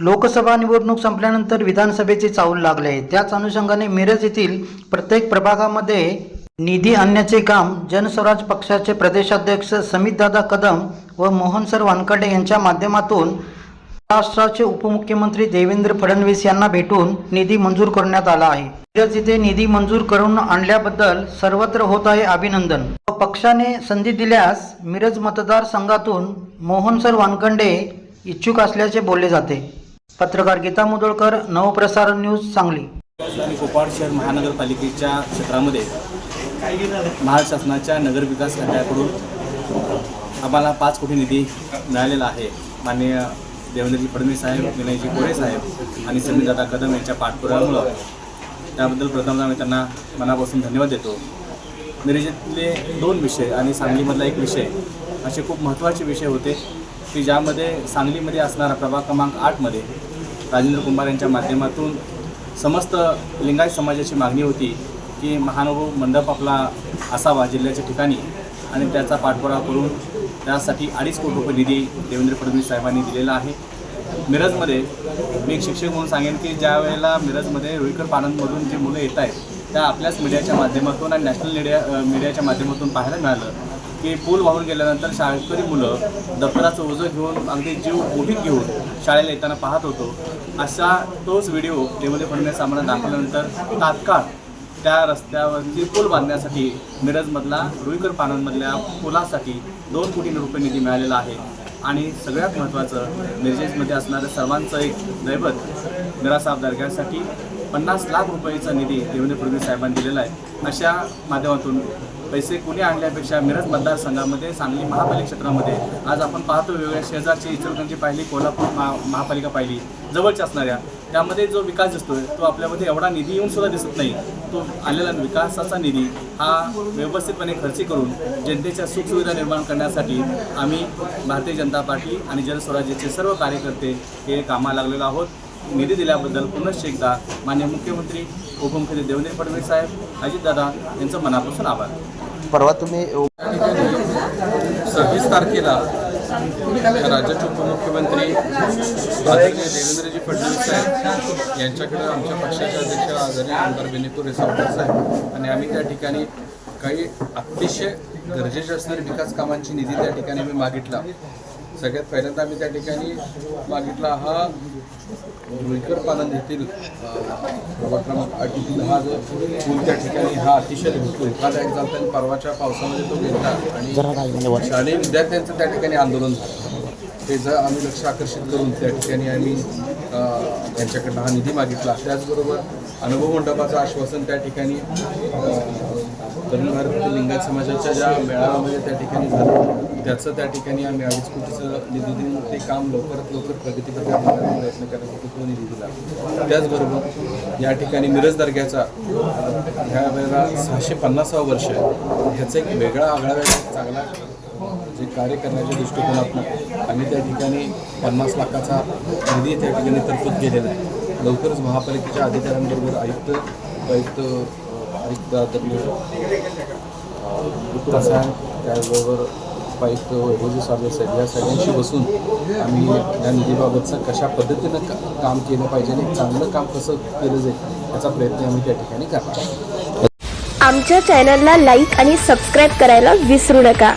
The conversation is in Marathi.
लोकसभा निवडणूक संपल्यानंतर विधानसभेचे चाऊल लागले. त्याच अनुषंगाने मिरज येथील प्रत्येक प्रभागामध्ये निधी आणण्याचे काम जनस्वराज पक्षाचे प्रदेशाध्यक्ष समितदादा कदम व मोहनसर वानकडे यांच्या माध्यमातून महाराष्ट्राचे उपमुख्यमंत्री देवेंद्र फडणवीस यांना भेटून निधी मंजूर करण्यात आला आहे. मिरज येथे निधी मंजूर करून आणल्याबद्दल सर्वत्र होत आहे अभिनंदन. व पक्षाने संधी दिल्यास मिरज मतदारसंघातून मोहनसर वानखंडे इच्छुक असल्याचे बोलले जाते. पत्रकार गीता मुदोळकर नवप्रसारण न्यूज सांगली. आणि कोपाड शहर महानगरपालिकेच्या क्षेत्रामध्ये महाराष्ट्र शासनाच्या नगरविकास खात्याकडून आम्हाला पाच कोटी निधी मिळालेला आहे. माननीय देवेंद्रजी फडणवीस साहेब विनयजी कोरे साहेब आणि समीरदादा कदम यांच्या पाठपुरामुळं त्याबद्दल प्रथम आम्ही त्यांना मनापासून धन्यवाद देतो. मिरजेतले दोन विषय आणि सांगलीमधला एक विषय असे खूप महत्त्वाचे विषय होते. की ज्यामध्ये सांगलीमध्ये असणारा प्रभाग क्रमांक आठमध्ये राजेंद्र कुंभार यांच्या माध्यमातून समस्त लिंगायत समाजाची मागणी होती की महानुभव मंडप आपला असावा जिल्ह्याच्या ठिकाणी आणि त्याचा पाठपुरावा करून त्यासाठी अडीच कोटी रुपये निधी देवेंद्र फडणवीस साहेबांनी दिलेला आहे. मिरजमध्ये मी एक शिक्षक म्हणून सांगेन की ज्या वेळेला मिरजमध्ये रुईकर पानंदमधून जे मुलं येत आहेत त्या आपल्याच मीडियाच्या माध्यमातून आणि नॅशनल मीडिया मीडियाच्या माध्यमातून पाहायला मिळालं. की पूल वाहून गेल्यानंतर शाळकरी मुलं दप्तराचं ओझं घेऊन अगदी जीव उभी घेऊन शाळेला येताना पाहत होतो. असा तोच व्हिडिओ देवले फडणवीस आम्हाला दाखवल्यानंतर तात्काळ त्या रस्त्यावरती पूल बांधण्यासाठी मिरजमधला रुईकर पानांमधल्या पुलासाठी दोन कोटी रुपये निधी मिळालेला आहे. आणि सगळ्यात महत्त्वाचं मिरजेमध्ये असणारं सर्वांचं एक दैवत मिरासाहेब दर्ग्यासाठी पन्नास लाख रुपयेचा निधी देवेंद्र फडणवीस साहेबांनी दिलेला आहे. अशा माध्यमातून पैसे कुणी आणल्यापेक्षा मिरज मतदारसंघामध्ये सांगली महापालिका क्षेत्रामध्ये आज आपण पाहतो वेगवेगळ्या शेजारची इचलकरंजी पाहिली कोल्हापूर महा महापालिका पाहिली जवळच्या असणाऱ्या. त्यामध्ये जो विकास दिसतोय तो आपल्यामध्ये एवढा निधी येऊन सुद्धा दिसत नाही. तो आलेला विकासाचा निधी हा व्यवस्थितपणे खर्ची करून जनतेच्या सुखसुविधा निर्माण करण्यासाठी आम्ही भारतीय जनता पार्टी आणि जनस्वराज्याचे सर्व कार्यकर्ते हे कामाला लागलेलो आहोत. निधी दिल्याबद्दल पुनश्च एकदा मान्य मुख्यमंत्री उपमुख्यमंत्री देवेंद्र फडणवीस साहेब अजितदादा यांचं मनापासून आभार. परवा तुम्ही सव्वीस तारखेला राज्याचे उपमुख्यमंत्री आदरणीय देवेंद्रजी फडणवीस साहेब यांच्याकडे आमच्या पक्षाचे अध्यक्ष आदरणीय आमदार बेनिपूर रेसावकर साहेब आणि आम्ही त्या ठिकाणी काही अतिशय गरजेचे असणारे विकास कामांची निधी त्या ठिकाणी मी मागितला. सगळ्यात पहिल्यांदा आम्ही त्या ठिकाणी मागितला हा रुईकर पालन येथील प्रभाग क्रमांक येथील हा जो पूल त्या ठिकाणी हा अतिशय धोकादायक झाला आणि परवाच्या पावसामध्ये तो गेला आणि शालेय विद्यार्थ्यांचं त्या ठिकाणी आंदोलन झालं. त्याचं आम्ही लक्ष आकर्षित करून त्या ठिकाणी आम्ही त्यांच्याकडनं हा निधी मागितला. त्याचबरोबर अनुभव मंडपाचं आश्वासन त्या ठिकाणी तरुण भारत लिंगायत समाजाच्या ज्या मेळाव्यामध्ये त्या ठिकाणी झालं त्याचं त्या ठिकाणी आम्ही अडीच कोटीचं निधी देऊन ते काम लवकरात लवकर प्रगतीपथावर नेण्याचा प्रयत्न करण्यासाठी तो निधी दिला. त्याचबरोबर या ठिकाणी मिरज दर्ग्याचा ह्या वेळेला सहाशे पन्नासावं वर्ष आहे. ह्याचा एक वेगळा आगळा वेगळा चांगला जे कार्य करण्याच्या दृष्टिकोनातून. आम्ही त्या ठिकाणी पन्नास लाखाचा निधी त्या ठिकाणी तरतूद केलेला आहे. लवकरच महापालिकेच्या अधिकाऱ्यांबरोबर आयुक्त आयुक्त एकदा त्यांनी आदरणीय गुप्ता साहेब त्याचबरोबर उपायुक्त वैभवजी साबळे साहेब या सगळ्यांशी बसून आम्ही या निधीबाबतचं कशा पद्धतीनं का काम केलं पाहिजे आणि चांगलं काम कसं केलं जाईल याचा प्रयत्न आम्ही त्या ठिकाणी करणार आमच्या चॅनलला लाईक आणि सबस्क्राईब करायला विसरू नका.